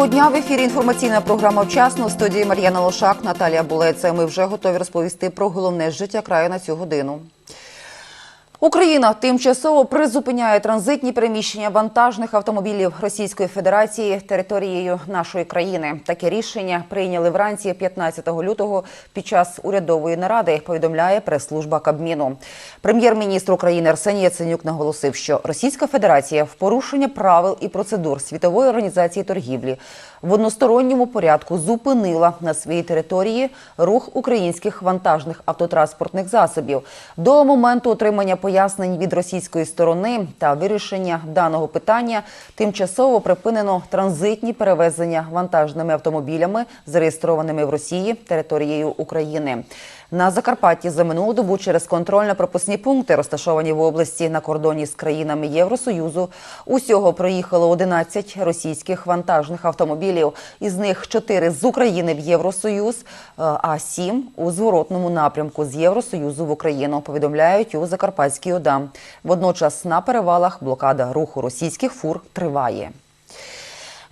Доброго дня в ефірі. Інформаційна програма вчасно в студії Мар'яна Лошак, Наталія Булеця. Ми вже готові розповісти про головне життя краю на цю годину. Україна тимчасово призупиняє транзитні переміщення вантажних автомобілів Російської Федерації територією нашої країни. Таке рішення прийняли вранці 15 лютого під час урядової наради. Повідомляє прес-служба Кабміну. Прем'єр-міністр України Арсеній Яценюк наголосив, що Російська Федерація в порушення правил і процедур світової організації торгівлі в односторонньому порядку зупинила на своїй території рух українських вантажних автотранспортних засобів. До моменту отримання пояснень від російської сторони та вирішення даного питання тимчасово припинено транзитні перевезення вантажними автомобілями, зареєстрованими в Росії територією України. На Закарпатті за минулу добу через контрольно-пропускні пункти, розташовані в області на кордоні з країнами Євросоюзу, усього проїхало 11 російських вантажних автомобілів. Із них 4 з України в Євросоюз, е, а 7 у зворотному напрямку з Євросоюзу в Україну. Повідомляють у Закарпатській ОДА. Водночас на перевалах блокада руху російських фур триває.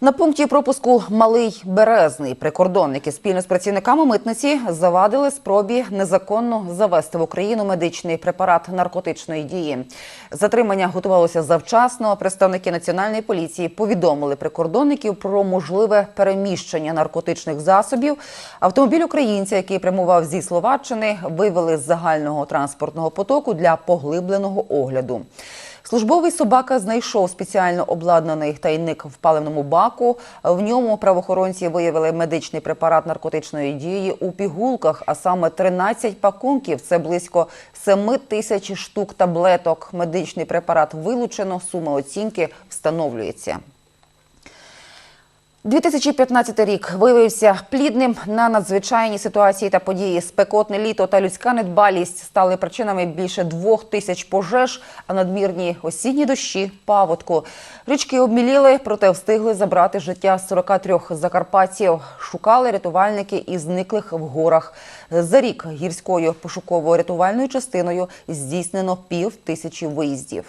На пункті пропуску Малий Березний прикордонники спільно з працівниками митниці завадили спробі незаконно завести в Україну медичний препарат наркотичної дії. Затримання готувалося завчасно. Представники національної поліції повідомили прикордонників про можливе переміщення наркотичних засобів. Автомобіль українця, який прямував зі Словаччини, вивели з загального транспортного потоку для поглибленого огляду. Службовий собака знайшов спеціально обладнаний тайник в паливному баку. В ньому правоохоронці виявили медичний препарат наркотичної дії у пігулках, а саме 13 пакунків. Це близько 7 тисяч штук таблеток. Медичний препарат вилучено. Сума оцінки встановлюється. 2015 рік виявився плідним на надзвичайні ситуації та події. Спекотне літо та людська недбалість стали причинами більше двох тисяч пожеж, а надмірні осінні дощі паводку. Річки обміліли, проте встигли забрати життя 43 закарпатців. Шукали рятувальники і зниклих в горах. За рік гірською пошуково-рятувальною частиною здійснено пів тисячі виїздів.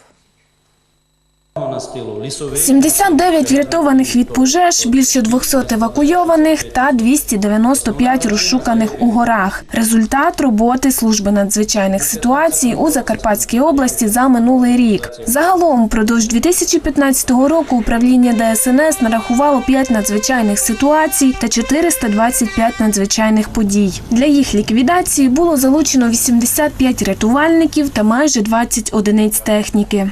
79 врятованих від пожеж, більше 200 евакуйованих та 295 розшуканих у горах. Результат роботи служби надзвичайних ситуацій у Закарпатській області за минулий рік. Загалом, впродовж 2015 року управління ДСНС нарахувало 5 надзвичайних ситуацій та 425 надзвичайних подій. Для їх ліквідації було залучено 85 рятувальників та майже 20 одиниць техніки.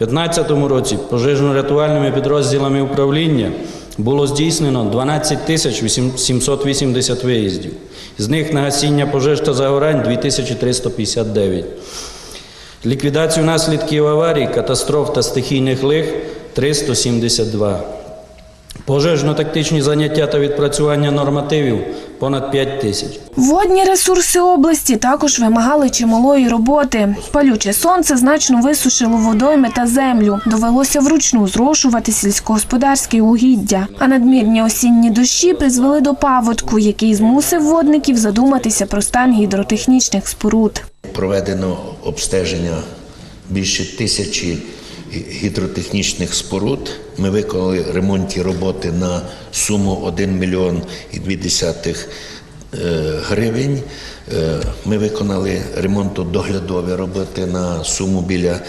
У 2015 році пожежно-рятувальними підрозділами управління було здійснено 12 тисяч 780 виїздів. З них на гасіння пожеж та загорань 2359. Ліквідацію наслідків аварій, катастроф та стихійних лих 372. Пожежно-тактичні заняття та відпрацювання нормативів понад 5 тисяч. Водні ресурси області також вимагали чималої роботи. Палюче сонце значно висушило водойми та землю. Довелося вручну зрошувати сільськогосподарські угіддя. А надмірні осінні дощі призвели до паводку, який змусив водників задуматися про стан гідротехнічних споруд. Проведено обстеження більше тисячі гідротехнічних споруд. Ми виконали ремонтні роботи на суму 1 мільйон і 2 десятих е, гривень. Е, Ми виконали ремонтно-доглядові роботи на суму біля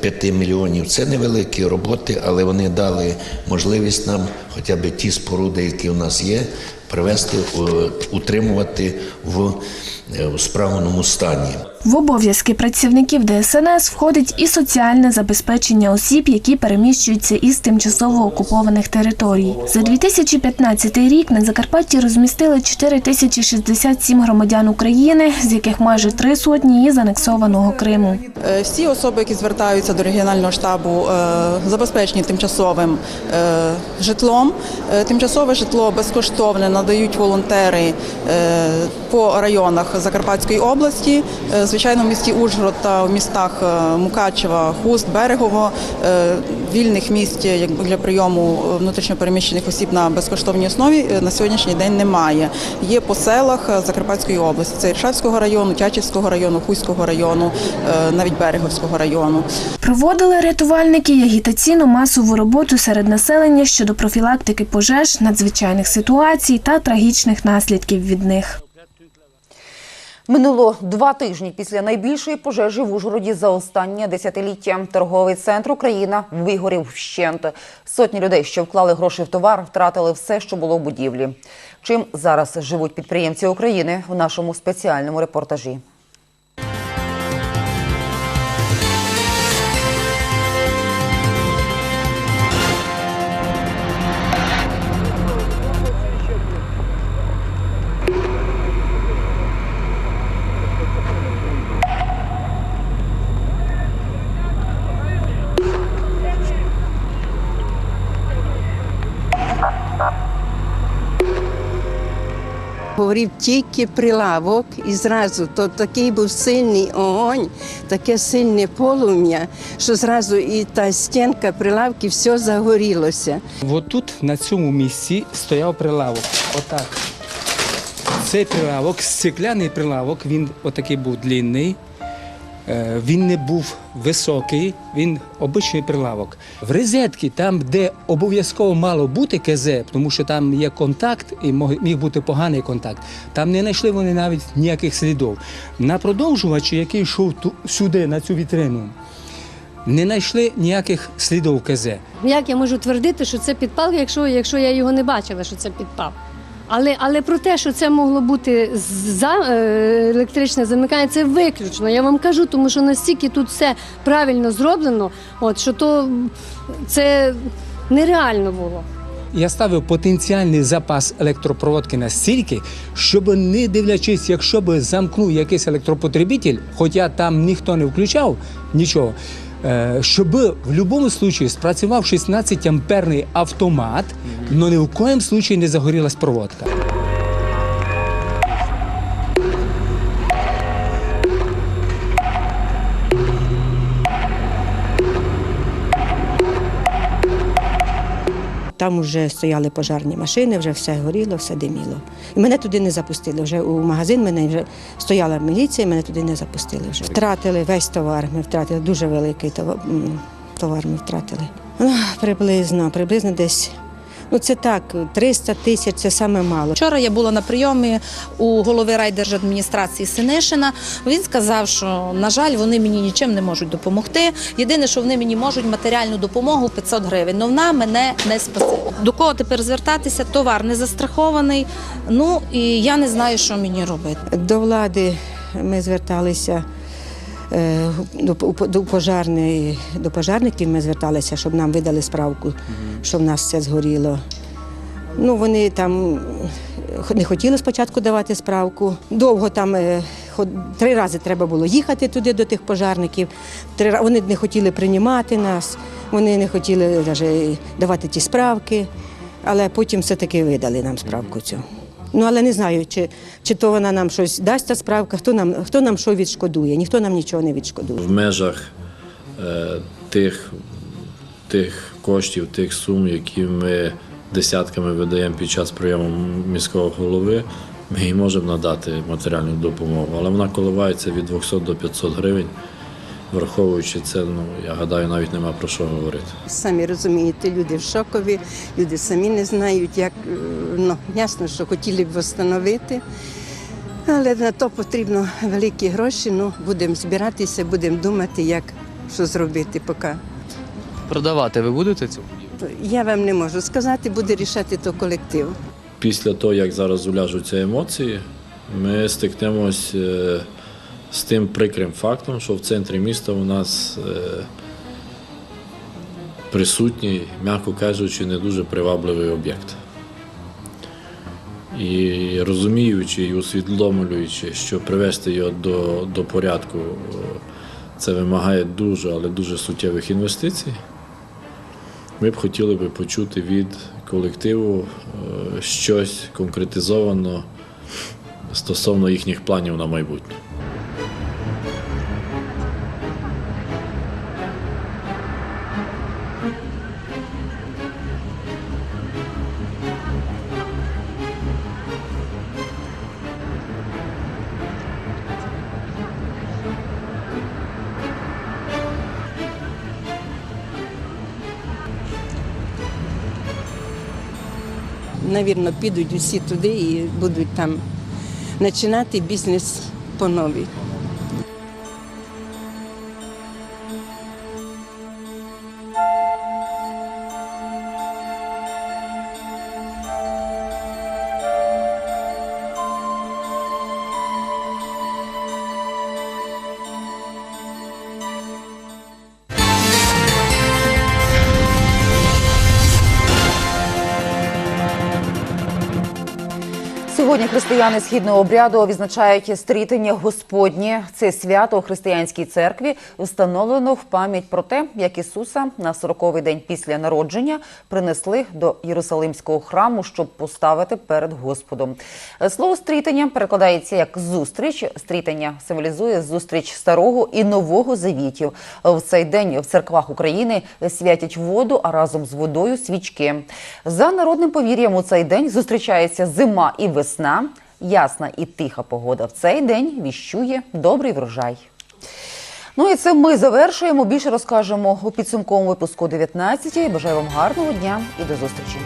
5 мільйонів. Це невеликі роботи, але вони дали можливість нам хоча б ті споруди, які у нас є, привести, е, утримувати в е, в справному стані. В обов'язки працівників ДСНС входить і соціальне забезпечення осіб, які переміщуються із тимчасово окупованих територій. За 2015 рік на Закарпатті розмістили 4067 громадян України, з яких майже три сотні із анексованого Криму. Е, Всі особи, які звертаються до регіонального штабу, е, забезпечені тимчасовим е, житлом. Е, Тимчасове житло безкоштовне надають волонтери е, по районах Закарпатської області. Е, Звичайно, в місті Ужгород та в містах е, Мукачева, Хуст, Берегово е, вільних місць для прийому внутрішньопереміщених осіб на безкоштовній основі на сьогоднішній день немає. Є по селах Закарпатської області. Це Іршавського району, Тячівського району, Хуського району, навіть Береговського району. Проводили рятувальники агітаційну масову роботу серед населення щодо профілактики пожеж, надзвичайних ситуацій та трагічних наслідків від них. Минуло два тижні після найбільшої пожежі в Ужгороді за останнє десятиліття. Торговий центр Україна вигорів вщент. Сотні людей, що вклали гроші в товар, втратили все, що було в будівлі. Чим зараз живуть підприємці України в нашому спеціальному репортажі. Горів тільки прилавок і зразу то такий був сильний огонь, таке сильне полум'я, що зразу і та стінка прилавки все загорілося. От тут, на цьому місці, стояв прилавок. Отак. Цей прилавок, стекляний прилавок, він отакий був длинний. Е, Він не був високий, він обичний прилавок. В розетці, там, де обов'язково мало бути КЗ, тому що там є контакт і міг бути поганий контакт, там не знайшли вони навіть ніяких слідів. На продовжувачі, який йшов сюди, на цю вітрину, не знайшли ніяких слідів КЗ. Як я можу твердити, що це підпал, якщо, якщо я його не бачила, що це підпал? Але, але про те, що це могло бути за е, електричне замикання, це виключно. Я вам кажу, тому що настільки тут все правильно зроблено, от що то це нереально було. Я ставив потенціальний запас електропроводки настільки, щоб не дивлячись, якщо б замкнув якийсь електропотребитель, хоча там ніхто не включав нічого, щоб в будь-якому випадку спрацював 16 амперний автомат, але ні в коєм випадку не загорілась проводка. Там вже стояли пожарні машини, вже все горіло, все диміло. І мене туди не запустили. Вже у магазин мене вже стояла міліція, мене туди не запустили. Вже втратили весь товар. Ми втратили дуже великий товар. Товар ми втратили. Ну, приблизно, приблизно десь. Ну це так, 300 тисяч це саме мало. Вчора я була на прийомі у голови райдержадміністрації Синишина. Він сказав, що на жаль, вони мені нічим не можуть допомогти. Єдине, що вони мені можуть матеріальну допомогу 500 гривень. Но вона мене не спасе. До кого тепер звертатися? Товар не застрахований. Ну і я не знаю, що мені робити. До влади ми зверталися до, у- до, пожарної, до пожарників ми зверталися, щоб нам видали справку, що в нас все згоріло. Ну, вони там е, не хотіли спочатку давати справку. Довго там е, три рази треба було їхати туди до тих пожарників. Три, вони не хотіли приймати нас, вони не хотіли навіть давати ті справки, але потім все-таки видали нам справку цю. Ну, але не знаю, чи, чи то вона нам щось дасть та справка, хто нам, хто нам що відшкодує. Ніхто нам нічого не відшкодує. в межах е, тих, тих коштів, тих сум, які ми десятками видаємо під час прийому міського голови, ми їй можемо надати матеріальну допомогу, але вона коливається від 200 до 500 гривень. Враховуючи це, ну я гадаю, навіть нема про що говорити. Самі розумієте, люди в шокові, люди самі не знають, як е, ну, ясно, що хотіли б встановити. Але на то потрібно великі гроші. Ну, будемо збиратися, будемо думати, як що зробити поки. Продавати ви будете цю? Я вам не можу сказати, буде рішати то колектив. Після того, як зараз уляжуться емоції, ми стикнемось е, з тим прикрим фактом, що в центрі міста у нас е, присутній, м'яко кажучи, не дуже привабливий об'єкт. І розуміючи і усвідомлюючи, що привести його до, до порядку е, це вимагає дуже, але дуже суттєвих інвестицій. Ми б хотіли би почути від колективу е, щось конкретизовано стосовно їхніх планів на майбутнє. Навірно, підуть усі туди і будуть там починати бізнес по новій. Сьогодні християни східного обряду відзначають стрітення Господнє. Це свято у християнській церкві встановлено в пам'ять про те, як Ісуса на 40-й день після народження принесли до Єрусалимського храму, щоб поставити перед Господом. Слово стрітення перекладається як зустріч. Стрітення символізує зустріч старого і нового завітів. В цей день в церквах України святять воду, а разом з водою свічки. За народним повір'ям, у цей день зустрічається зима і весна. Ясна і тиха погода в цей день віщує добрий врожай. Ну і це ми завершуємо. Більше розкажемо у підсумковому випуску 19. Бажаю вам гарного дня і до зустрічі.